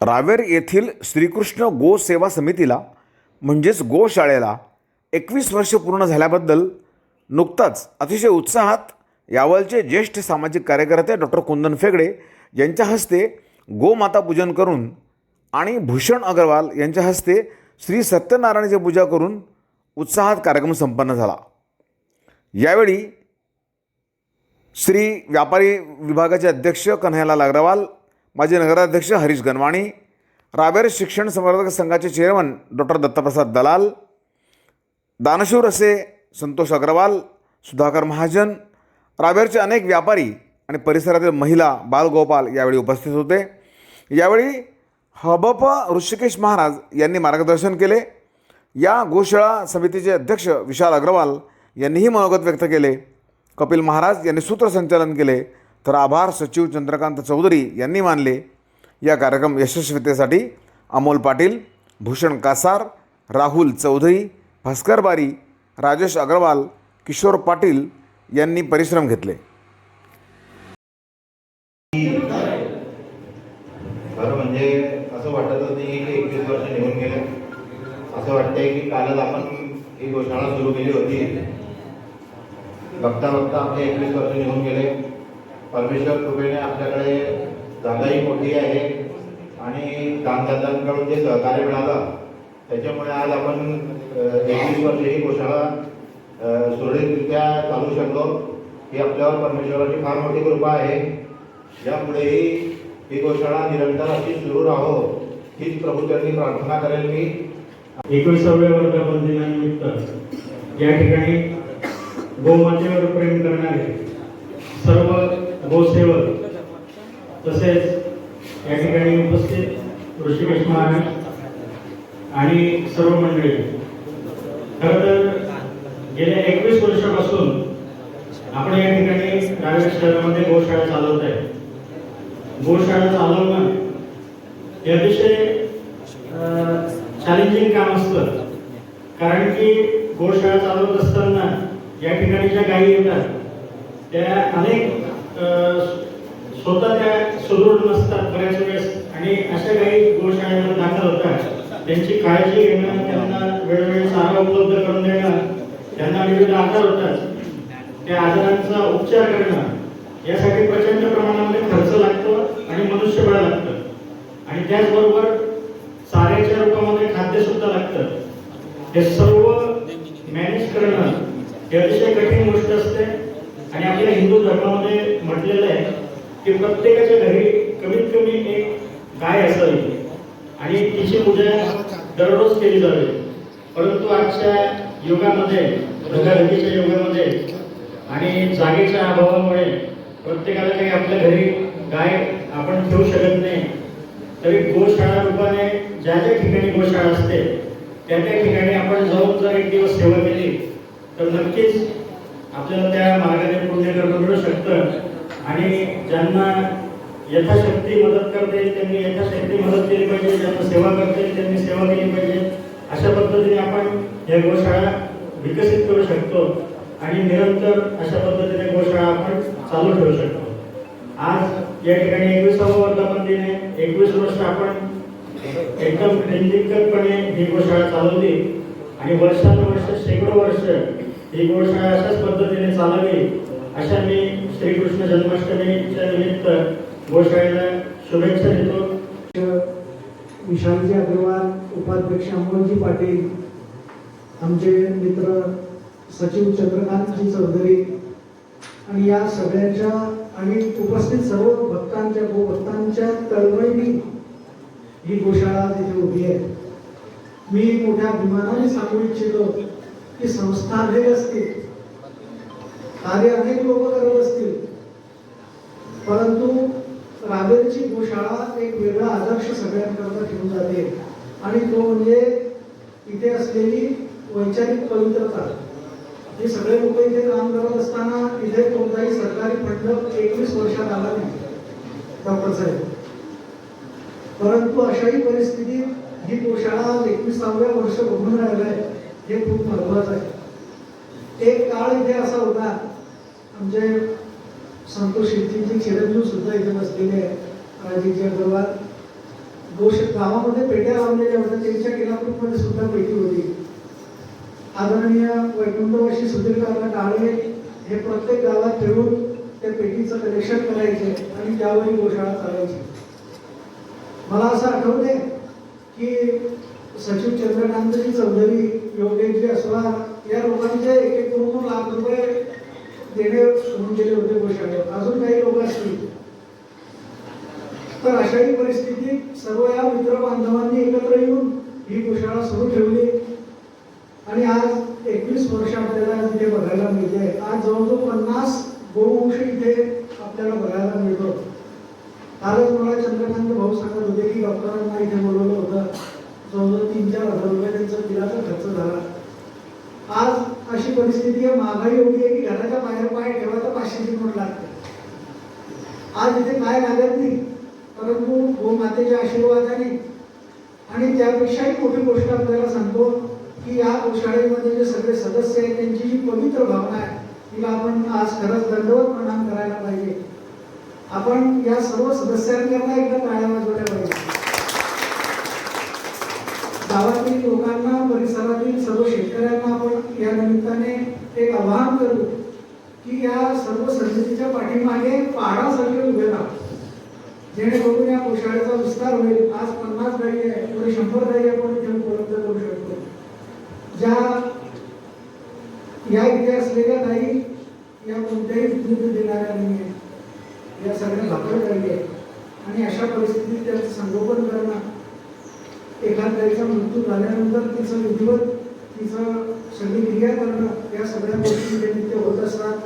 रावेर येथील श्रीकृष्ण गो सेवा समितीला म्हणजेच गोशाळेला एकवीस वर्ष पूर्ण झाल्याबद्दल नुकताच अतिशय उत्साहात यावलचे ज्येष्ठ सामाजिक कार्यकर्ते डॉक्टर कुंदन फेगडे यांच्या हस्ते गोमाता पूजन करून आणि भूषण अग्रवाल यांच्या हस्ते श्री सत्यनारायणाची पूजा करून उत्साहात कार्यक्रम संपन्न झाला. यावेळी श्री व्यापारी विभागाचे अध्यक्ष कन्हैयालाल अग्रवाल माजी नगराध्यक्ष हरीश गनवाणी रावेर शिक्षण संवर्धक संघाचे चेअरमन डॉक्टर दत्तप्रसाद दलाल दानशूर असे संतोष अग्रवाल सुधाकर महाजन रावेरचे अनेक व्यापारी आणि परिसरातील महिला बालगोपाल यावेळी उपस्थित होते. यावेळी हबप ऋषिकेश महाराज यांनी मार्गदर्शन केले. या गोशाळा समितीचे अध्यक्ष विशाल अग्रवाल यांनीही मनोगत व्यक्त केले. कपिल महाराज यांनी सूत्रसंचालन केले. तर आभार सचिव चंद्रकांत चौधरी यांनी मानले. या कार्यक्रम यशस्वीतेसाठी अमोल पाटील भूषण कासार राहुल चौधरी भास्कर बारी राजेश अग्रवाल किशोर पाटील यांनी परिश्रम घेतले. खरं म्हणजे असं वाटत होतं की एकवीस वर्ष निघून गेले. असं वाटतंय की कालच आपण ही घोषणा सुरू केली होती. बघता बघता आपले एकवीस वर्ष निघून गेले. परमेश्वर कृपेने आपल्याकडे जागाही मोठी आहे आणि दानदात्यांकडून जे सहकार्य मिळालं त्याच्यामुळे आज आपण एकवीस वर्ष ही गोशाळा सुरळीतरित्या चालू शकलो. ही आपल्यावर परमेश्वराची फार मोठी कृपा आहे. यापुढेही ही गोशाळा निरंतर अशी सुरू राहो हीच प्रभूचरणी प्रार्थना करेल मी. एकविसाव्या वर्धापन दिनानिमित्त या ठिकाणी गोमातेवर प्रेम करणारे सर्व गोसेवक तसेच या ठिकाणी उपस्थित ऋषिकेश महाराज आणि सर्व मंडळी. खरं तर गेल्या एकवीस वर्षापासून आपण या ठिकाणी रावेर शहरामध्ये गोशाळा चालवत आहे. गोशाळा चालवणं हे अतिशय चॅलेंजिंग काम असतं. कारण की गोशाळा चालवत असताना या ठिकाणी ज्या गायी येतात. त्या अनेक स्वतः त्या सुदृढ नसतात बऱ्याच वेळेस. आणि अशा काही गोशाळेमध्ये दाखल होतात त्यांची काळजी घेणं त्यांना वेळोवेळी चारा उपलब्ध करून देणं त्यांना विविध आजार होतात. त्या आजारांचा उपचार करणं यासाठी प्रचंड प्रमाणामध्ये खर्च लागतो आणि मनुष्यबळ लागतं. आणि त्याचबरोबर चाऱ्याच्या रूपामध्ये खाद्य सुद्धा लागतं. हे सर्व मॅनेज करणं हे अतिशय कठीण गोष्ट असते. आणि आपल्या हिंदू धर्मामध्ये म्हटलेलं आहे की प्रत्येकाच्या घरी कमीत कमी एक गाय असावी. आणि तिची पूजा दररोज केली जावी परंतु आजच्या युगामध्ये धगाधकीच्या युगामध्ये आणि जागेच्या अभावामुळे प्रत्येकाला काही आपल्या घरी गाय आपण ठेवू शकत नाही. तरी गोशाळा रूपाने ज्या ज्या ठिकाणी गोशाळा असते त्या त्या ठिकाणी आपण जाऊन जर एक दिवस सेवा केली तर नक्कीच आपल्याला त्या मार्गाने पुण्यकर्म मिळू शकते यथाशक्ती मदत करता येईल त्यांनी यथाशक्ती मदत केली पाहिजे ज्यांना सेवा करता येईल त्यांनी सेवा केली पाहिजे. अशा पद्धतीने आपण या गोशाळा विकसित करू शकतो आणि निरंतर अशा पद्धतीने गोशाळा आपण चालू ठेवू शकतो. आज या ठिकाणी एकविसावं वर्धापन दिन आहे. एकवीस वर्ष आपण एकदम बिनदिक्कतपणे ही गोशाळा चालवली आणि वर्षानुवर्ष शेकडो वर्ष ही गोशाळा अशाच पद्धतीने चालावी. अशा मी श्रीकृष्ण जन्माष्टमीच्या निमित्त गोशाळेला शुभेच्छा देतो. विशालजी अग्रवाल उपाध्यक्ष अमोलजी पाटील आमचे मित्र सचिव चंद्रकांतजी चौधरी आणि या सगळ्याच्या आणि उपस्थित सर्व भक्तांच्या गोभक्तांच्या तळमळीने ही गोशाळा तिथे उभी आहे. मी मोठ्या अभिमानाने सांगू इच्छितो की संस्था अनेक असतील कार्य अनेक लोक करत असतील परंतु रावेरची गोशाळा एक वेगळा आदर्श सगळ्यांकरता ठेवून जाते. आणि तो म्हणजे इथे असलेली वैचारिक पवित्रता. हे सगळे लोक इथे काम करत असताना इथे कोणताही सरकारी फंड एकवीस वर्षात आला नाही. डॉक्टर साहेब. परंतु अशाही परिस्थितीत ही गोशाळा एकविसाव्या वर्ष बघून राहिलंय हे खूप महत्वाचं आहे. एक काळ इथे असा होता आमचे संतोष शेट्टींचे चिरंजीव सुद्धा इथे बसलेले आहे. राजीवजी अग्रवाल. गोश गावामध्ये पेट्या लावलेल्या होत्या त्यांच्या केलापूरमध्ये सुद्धा पेटी होती. आदरणीय वैकुंठवाशी सुधीर काका हे प्रत्येक गावात ठेवून त्या पेटीचं कलेक्शन करायचे आणि त्यावेळी गोशाळा चालायची. मला असं आठवते की सचिव चंद्रकांतजी चौधरी योगेशजी असला या लोकांचे एक एक दोन दोन लाख रुपये देणे सुरू गेले होते गोशाळेवर अजून काही लोक असतील. तर अशाही परिस्थितीत सर्व या मित्र बांधवांनी एकत्र येऊन ही गोशाळा सुरू ठेवली. आणि आज एकवीस वर्ष आपल्याला तिथे बघायला मिळते आज जवळजवळ पन्नास गोवंश इथे आपल्याला बघायला मिळतो. कालच मला चंद्रकांत भाऊ सांगत होते की डॉक्टरांना इथे बोलवलं होतं. जवळजवळ तीन चार हजार रुपये त्यांचा दिलाचा खर्च झाला. आज अशी परिस्थिती आहे महागाई एवढी आहे की घराच्या बाहेर पाय ठेवा तर पाचशेची नोट लागते. आज इथे काय लागत नाही परंतु गोमातेच्या आशीर्वादाने. आणि त्यापेक्षाही मोठी गोष्ट आपल्याला सांगतो की या गोशाळेमध्ये जे सगळे सदस्य आहेत त्यांची जी पवित्र भावना आहे तिला आपण आज खरंच दंडवत प्रणाम करायला पाहिजे. आपण या सर्व सदस्यांकरता एकदा टाळ्या वाजवल्या पाहिजे गावातील लोकांना परिसरातील सर्व शेतकऱ्यांना आपण या निमित्ताने एक आवाहन करू की या सर्व पाठीमागे पाठीमागे सगळे उभे राहा. जेणेकरून या कोशाळ्याचा विस्तार होईल. आज पन्नास गाडी आहे पुढे शंभर गाडी आपण इथे उपलब्ध करू शकतो ज्या या इथे असलेल्या गाई या कोणत्याही दूध देणाऱ्या नाही आहे या सगळ्या भाकर गाई आहेत. आणि अशा परिस्थितीत त्याचं संगोपन करणं एखाद्याचा गाईचा मृत्यू झाल्यानंतर तिचं विधिवत तिचं सगळी क्रिया करणं या सगळ्या गोष्टी होत असतात.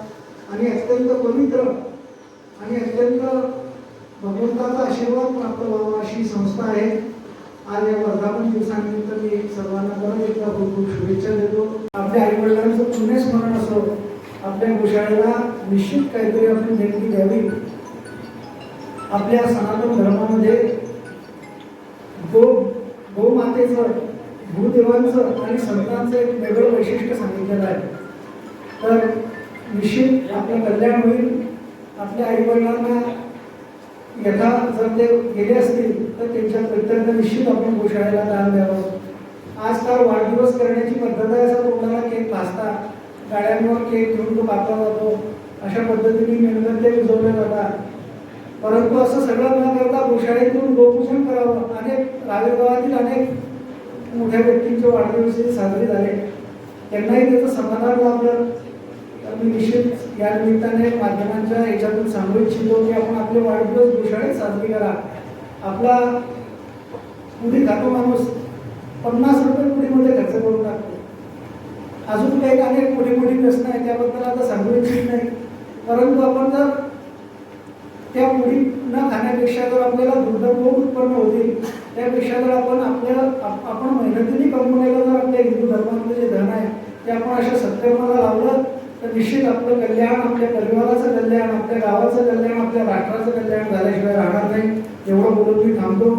आणि अत्यंत पवित्र आणि अत्यंत भगवंताचा आशीर्वाद प्राप्त व्हावा अशी संस्था आहे. आज या वर्धापन दिवसानिमित्त मी सर्वांना परत एकदा खूप खूप शुभेच्छा देतो. आपल्या आईवडिलांचं पुण्यस्मरण असो आपल्या गोशाळेला निश्चित काहीतरी आपली देणगी द्यावी. आपल्या सनातन धर्मामध्ये गो गोमातेचं भूदेवांचं आणि संतांचं एक वेगळं वैशिष्ट्य सांगितलेलं आहे. तर निश्चित आपलं कल्याण होईल. आपल्या आईवडिलांना यथा जर ते गेले असतील तर त्यांच्या प्रत्यर्थ निश्चित आपण गोशाळेला दान द्यावं. आजकाल वाढदिवस करण्याची पद्धत आहे असं कोणाला केक भाजता गाड्यांवर केक घेऊन तो कापला जातो. अशा पद्धतीने मेणबत्त्या विजवल्या जातात. परंतु असं सगळं न करता गोशाळेतून गोपूजन करावं. अनेक रावेगावातील अनेक मोठ्या व्यक्तींचे वाढदिवस साजरे झाले. त्यांनाही त्याचं समाधान लाभलं. मी निश्चित या निमित्ताने माध्यमांच्या याच्यातून सांगू इच्छितो की आपण आपले वाढदिवस गोशाळेत साजरी करा. आपला पुढे खातो माणूस पन्नास रुपये पुढीमध्ये खर्च करून टाकतो. अजून काही अनेक मोठी मोठी प्रश्न आहे त्याबद्दल आता सांगू इच्छित नाही. परंतु आपण जर त्या मुली न खाण्यापेक्षा जर आपल्याला दुर्धर्म उत्पन्न होतील त्यापेक्षा जर आपण आपल्या आपण मेहनतीने कमवलेलं जर आपल्या हिंदू धर्मातलं जे धन आहे ते आपण अशा सत्कर्माला लावलं तर निश्चित आपलं कल्याण आपल्या परिवाराचं कल्याण आपल्या गावाचं कल्याण आपल्या राष्ट्राचं कल्याण झाल्याशिवाय राहणार नाही. एवढं बोलून मी थांबतो